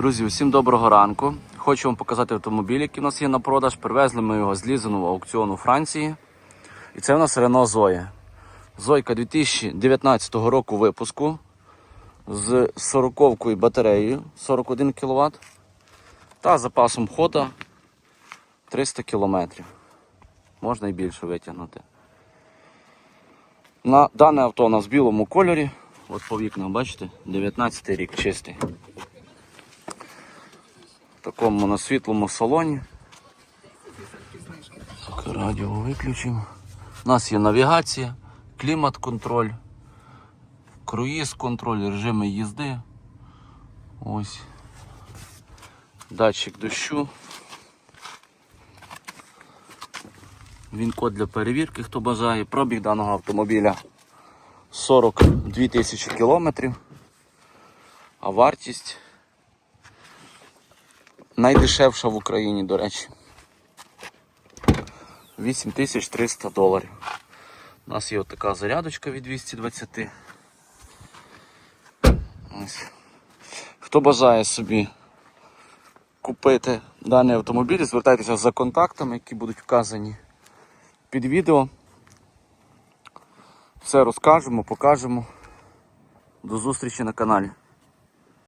Друзі, усім доброго ранку. Хочу вам показати автомобіль, який у нас є на продаж. Привезли ми його з лізаного аукціону Франції. І це у нас Renault Zoe. Зойка 2019 року випуску з 40-кою батареєю 41 кВт та запасом хода 300 км. Можна і більше витягнути. На дане авто у нас в білому кольорі. От по вікнах, бачите, 19 рік чистий. В такому на світлому салоні. Так, Радіо виключимо. У нас є навігація, клімат-контроль, круїз-контроль, режими їзди. Ось. Датчик дощу. Він код для перевірки, хто бажає. Пробіг даного автомобіля 42 тисячі кілометрів. А вартість найдешевша в Україні, до речі. 8300 доларів. У нас є така зарядочка від 220. Ось. Хто бажає собі купити даний автомобіль, звертайтеся за контактами, які будуть вказані під відео. Все розкажемо, покажемо. До зустрічі на каналі.